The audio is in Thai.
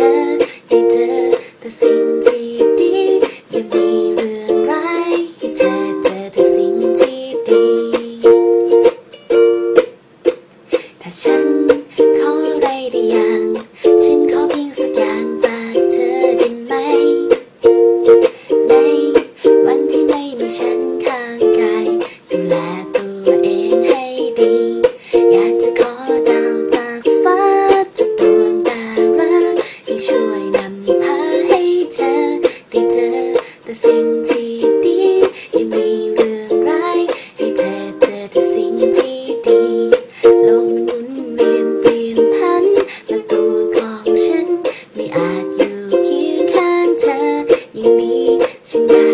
do, they แต่สิ่งที่ดียังมีเรื่องร้ายให้เธอเจอแต่สิ่งที่ดี โลกมันหมุนเวียนเปลี่ยนพันและตัวของฉัน ไม่อาจอยู่เคียงข้างเธอยังมีฉันได้